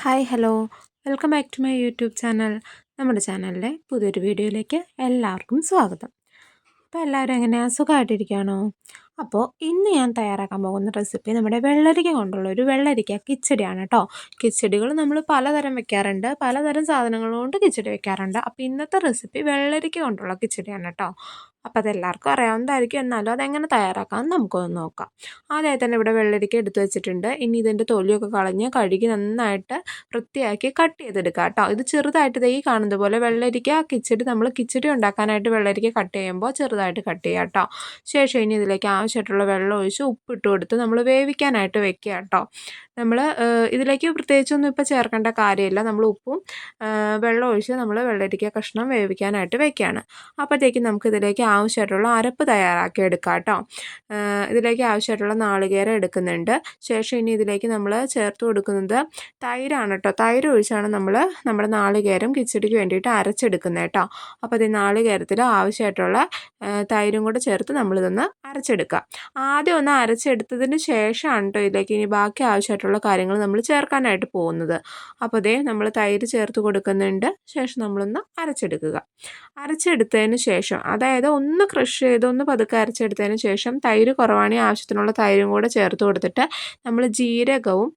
Hi hello. Welcome back to my YouTube channel. നമ്മുടെ ചാനലിലെ പുതിയൊരു വീഡിയോയിലേക്ക് എല്ലാവർക്കും സ്വാഗതം. അപ്പോൾ എല്ലാവരും എങ്ങനെയാണ് സുഖമായിട്ടിരിക്കുകയാണോ? അപ്പോൾ ഇന്ന് ഞാൻ തയ്യാറാക്കാൻ പോകുന്ന റെസിപ്പി നമ്മുടെ വെള്ളരിക്ക കൊണ്ടുള്ള ഒരു വെള്ളരിക്ക കിച്ചടിയാണ് കേട്ടോ. കിച്ചടികൾ നമ്മൾ പലതരം വെക്കാറുണ്ട്. പലതരം സാധനങ്ങൾ കൊണ്ട് കിച്ചടി വെക്കാറുണ്ട്. അപ്പോൾ ഇന്നത്തെ റെസിപ്പി വെള്ളരിക്ക കൊണ്ടുള്ള കിച്ചടിയാണ് കേട്ടോ. അപ്പോൾ അതെല്ലാവർക്കും അറിയാവുന്നതായിരിക്കും. എന്നാലും അതെങ്ങനെ തയ്യാറാക്കാമെന്ന് നമുക്കൊന്ന് നോക്കാം. ആദ്യമായി തന്നെ ഇവിടെ വെള്ളരിക്ക എടുത്തു വെച്ചിട്ടുണ്ട്. ഇനി ഇതിന്റെ തൊലിയൊക്കെ കളഞ്ഞ് കഴുകി നന്നായിട്ട് വൃത്തിയാക്കി കട്ട് ചെയ്തെടുക്കുക കേട്ടോ. ഇത് ചെറുതായിട്ട് ഈ കാണുന്നത് പോലെ വെള്ളരിക്ക കിച്ചടി നമ്മൾ കിച്ചടി ഉണ്ടാക്കാനായിട്ട് വെള്ളരിക്ക കട്ട് ചെയ്യുമ്പോൾ ചെറുതായിട്ട് കട്ട് ചെയ്യുക കേട്ടോ. ശേഷം ഇനി ഇതിലേക്ക് ആവശ്യമായിട്ടുള്ള വെള്ളം ഒഴിച്ച് ഉപ്പിട്ട് കൊടുത്ത് നമ്മൾ വേവിക്കാനായിട്ട് വെക്കുക കേട്ടോ. നമ്മൾ ഇതിലേക്ക് പ്രത്യേകിച്ചൊന്നും ഇപ്പോൾ ചേർക്കേണ്ട കാര്യമില്ല. നമ്മൾ ഉപ്പും വെള്ളം ഒഴിച്ച് നമ്മൾ വെള്ളരിക്ക കഷ്ണം വേവിക്കാനായിട്ട് വെക്കുകയാണ്. അപ്പോഴത്തേക്കും നമുക്കിതിലേക്ക് ആവശ്യമായിട്ടുള്ള അരപ്പ് തയ്യാറാക്കി എടുക്കാം കേട്ടോ. ഇതിലേക്ക് ആവശ്യമായിട്ടുള്ള നാളികേരം എടുക്കുന്നുണ്ട്. ശേഷം ഇനി ഇതിലേക്ക് നമ്മൾ ചേർത്ത് കൊടുക്കുന്നത് തൈരാണ് കേട്ടോ. തൈര് ഒഴിച്ചാണ് നമ്മൾ നമ്മുടെ നാളികേരം കിച്ചടിക്ക് വേണ്ടിയിട്ട് അരച്ചെടുക്കുന്നത് കേട്ടോ. അപ്പോൾ ഇത് നാളികേരത്തിൽ ആവശ്യമായിട്ടുള്ള തൈരും കൂടെ ചേർത്ത് നമ്മളിതൊന്ന് അരച്ചെടുക്കുക ആദ്യം ഒന്ന് അരച്ചെടുത്തതിന് ശേഷമാണ് കേട്ടോ ഇതിലേക്ക് ഇനി ബാക്കി ആവശ്യമായിട്ടുള്ള കാര്യങ്ങൾ നമ്മൾ ചേർക്കാനായിട്ട് പോകുന്നത്. അപ്പോൾ അതേ നമ്മൾ തൈര് ചേർത്ത് കൊടുക്കുന്നുണ്ട്. ശേഷം നമ്മളൊന്ന് അരച്ചെടുക്കുക. അരച്ചെടുത്തതിന് ശേഷം അതായത് ഒന്ന് ക്രഷ് ചെയ്ത് ഒന്ന് പതുക്കെ അരച്ചെടുത്തതിന് ശേഷം തൈര് കുറവാണെങ്കിൽ ആവശ്യത്തിനുള്ള തൈരും കൂടെ ചേർത്ത് കൊടുത്തിട്ട് നമ്മൾ ജീരകവും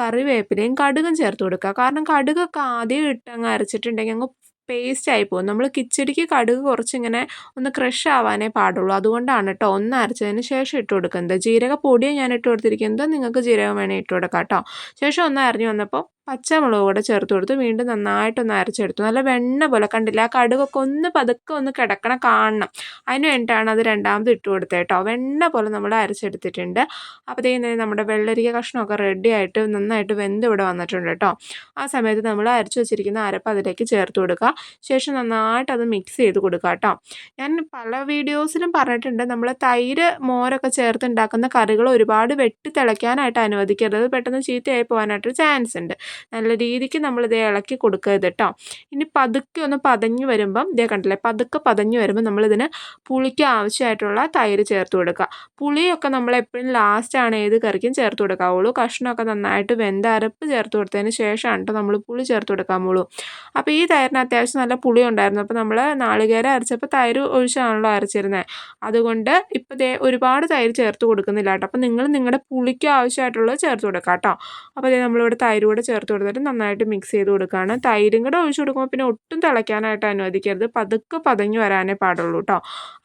കറിവേപ്പിലയും കടുകും ചേർത്ത് കൊടുക്കുക. കാരണം കടുകൊക്കെ ആദ്യം ഇട്ടങ്ങ് അരച്ചിട്ടുണ്ടെങ്കിൽ അങ്ങ് പേസ്റ്റ് ആയി പോകും. നമ്മൾ കിച്ചടിക്ക് കടുക് കുറച്ചിങ്ങനെ ഒന്ന് ക്രഷ് ആവാനേ പാടുള്ളൂ. അതുകൊണ്ടാണ് കേട്ടോ ഒന്ന് അരച്ചതിന് ശേഷം ഇട്ട് കൊടുക്കുന്നത്. ജീരക പൊടിയാണ് ഞാൻ ഇട്ട് കൊടുത്തിരിക്കുന്നത് നിങ്ങൾക്ക് ജീരകം വേണേൽ ഇട്ട് കൊടുക്കാം കേട്ടോ ശേഷം ഒന്ന് അരിഞ്ഞു വന്നപ്പോൾ പച്ചമുളക് കൂടെ ചേർത്ത് കൊടുത്ത്. വീണ്ടും നന്നായിട്ടൊന്ന് അരച്ചെടുത്തു. നല്ല വെണ്ണ പോലെ. കണ്ടില്ല? ആ കടുകൊക്കെ ഒന്ന് പതുക്കെ ഒന്ന് കിടക്കണം കാണണം. അതിന് വേണ്ടിയിട്ടാണ് അത് രണ്ടാമത് ഇട്ട് കൊടുത്തത് കേട്ടോ. വെണ്ണ പോലെ നമ്മൾ അരച്ചെടുത്തിട്ടുണ്ട്. അപ്പോഴത്തേക്കും നമ്മുടെ വെള്ളരിക്ക കഷ്ണമൊക്കെ റെഡി ആയിട്ട് നന്നായിട്ട് വെന്ത് ഇവിടെ വന്നിട്ടുണ്ട് കേട്ടോ. ആ സമയത്ത് നമ്മൾ അരച്ചു വെച്ചിരിക്കുന്ന അരപ്പ് അതിലേക്ക് ചേർത്ത് കൊടുക്കുക. ശേഷം നന്നായിട്ട് അത് മിക്സ് ചെയ്ത് കൊടുക്കുക കേട്ടോ. ഞാൻ പല വീഡിയോസിലും പറഞ്ഞിട്ടുണ്ട്. നമ്മൾ തൈര് മോരൊക്കെ ചേർത്ത് ഉണ്ടാക്കുന്ന കറികൾ ഒരുപാട് വെട്ടി തിളയ്ക്കാനായിട്ട് അനുവദിക്കരുത്. പെട്ടെന്ന് ചീത്തയായി പോകാനായിട്ടൊരു ചാൻസ് ഉണ്ട്. നല്ല രീതിക്ക് നമ്മൾ നമ്മളിത് ഇളക്കി കൊടുക്കരുത് കേട്ടോ ഇനി പതുക്കെ ഒന്ന് പതഞ്ഞു വരുമ്പം ഇതേ കണ്ടില്ലേ പതുക്കെ പതഞ്ഞു വരുമ്പോൾ നമ്മളിതിന് പുളിക്ക് ആവശ്യമായിട്ടുള്ള തൈര് ചേർത്ത് കൊടുക്കുക. പുളിയൊക്കെ നമ്മൾ എപ്പോഴും ലാസ്റ്റാണ് ഏത് കറിക്കും ചേർത്ത് കൊടുക്കാവുള്ളൂ. കഷ്ണമൊക്കെ നന്നായിട്ട് വെന്ത അരപ്പ് ചേർത്ത് കൊടുത്തതിന് ശേഷമാണ് കേട്ടോ നമ്മൾ പുളി ചേർത്ത് കൊടുക്കാമുള്ളൂ അപ്പോൾ ഈ തൈരിന് അത്യാവശ്യം നല്ല പുളി ഉണ്ടായിരുന്നു. അപ്പോൾ നമ്മൾ നാളികേരം അരച്ചപ്പോൾ തൈര് ഒഴിച്ചാണല്ലോ അരച്ചിരുന്നത് അതുകൊണ്ട് ഇപ്പോൾ ദേ ഒരുപാട് തൈര് ചേർത്ത് കൊടുക്കുന്നില്ല കേട്ടോ അപ്പോൾ നിങ്ങൾ നിങ്ങളുടെ പുളിക്ക് ആവശ്യമായിട്ടുള്ളത് ചേർത്ത് കൊടുക്കാം കേട്ടോ അപ്പോൾ ഇതേ നമ്മളിവിടെ തൈര് കൂടെ ചേർത്ത് ചേർത്ത് കൊടുത്തിട്ട് നന്നായിട്ട് മിക്സ് ചെയ്ത് കൊടുക്കുകയാണ്. തൈരും കൂടെ ഒഴിച്ച് കൊടുക്കുമ്പോൾ പിന്നെ ഒട്ടും തിളയ്ക്കാനായിട്ട് അനുവദിക്കരുത്. പതുക്കെ പതഞ്ഞു വരാനേ പാടുള്ളൂ കേട്ടോ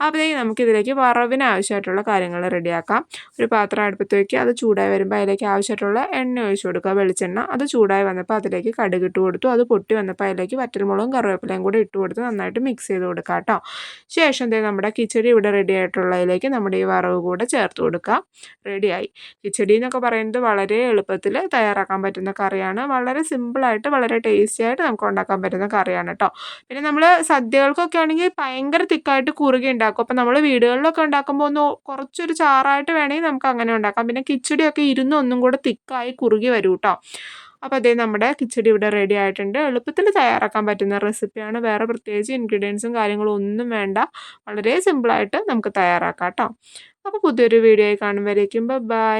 അപ്പോഴത്തേക്ക് നമുക്കിതിലേക്ക് വറവിന് ആവശ്യമായിട്ടുള്ള കാര്യങ്ങൾ റെഡിയാക്കാം ഒരു പാത്രം അടുപ്പത്ത് വയ്ക്കുക അത് ചൂടായി വരുമ്പോൾ അതിലേക്ക് ആവശ്യമായിട്ടുള്ള എണ്ണ ഒഴിച്ച് കൊടുക്കുക. വെളിച്ചെണ്ണ. അത് ചൂടായി വന്നപ്പോൾ അതിലേക്ക് കടുക് ഇട്ട് കൊടുത്തു. അത് പൊട്ടി വന്നപ്പോൾ അതിലേക്ക് വറ്റൽമുളകും കറിവേപ്പിലയും കൂടി ഇട്ട് കൊടുത്ത് നന്നായിട്ട് മിക്സ് ചെയ്ത് കൊടുക്കുക കേട്ടോ ശേഷം എന്തേ നമ്മുടെ കിച്ചടി ഇവിടെ റെഡി ആയിട്ടുള്ളതിലേക്ക് നമ്മുടെ ഈ വറവ് കൂടെ ചേർത്ത് കൊടുക്കുക റെഡിയായി കിച്ചടി എന്നൊക്കെ പറയുന്നത് വളരെ എളുപ്പത്തിൽ തയ്യാറാക്കാൻ പറ്റുന്ന കറിയാണ്. വളരെ സിമ്പിളായിട്ട് വളരെ ടേസ്റ്റി ആയിട്ട് നമുക്ക് ഉണ്ടാക്കാൻ പറ്റുന്ന കറിയാണ് കേട്ടോ പിന്നെ നമ്മൾ സദ്യകൾക്കൊക്കെ ആണെങ്കിൽ ഭയങ്കര തിക്കായിട്ട് കുറുകി ഉണ്ടാക്കും. അപ്പോൾ നമ്മൾ വീടുകളിലൊക്കെ ഉണ്ടാക്കുമ്പോൾ ഒന്ന് കുറച്ചൊരു ചാറായിട്ട് വേണമെങ്കിൽ നമുക്ക് അങ്ങനെ ഉണ്ടാക്കാം. പിന്നെ കിച്ചടിയൊക്കെ ഇരുന്ന് ഒന്നും കൂടെ തിക്കായി കുറുകി വരും കേട്ടോ അപ്പോൾ അതേ നമ്മുടെ കിച്ചടി ഇവിടെ റെഡി ആയിട്ടുണ്ട്. എളുപ്പത്തിൽ തയ്യാറാക്കാൻ പറ്റുന്ന റെസിപ്പിയാണ്. വേറെ പ്രത്യേകിച്ച് ഇൻഗ്രീഡിയൻസും കാര്യങ്ങളും ഒന്നും വേണ്ട. വളരെ സിമ്പിളായിട്ട് നമുക്ക് തയ്യാറാക്കാം കേട്ടോ അപ്പോൾ പുതിയൊരു വീഡിയോ ആയി കാണുമ്പോഴേക്കും ബൈ.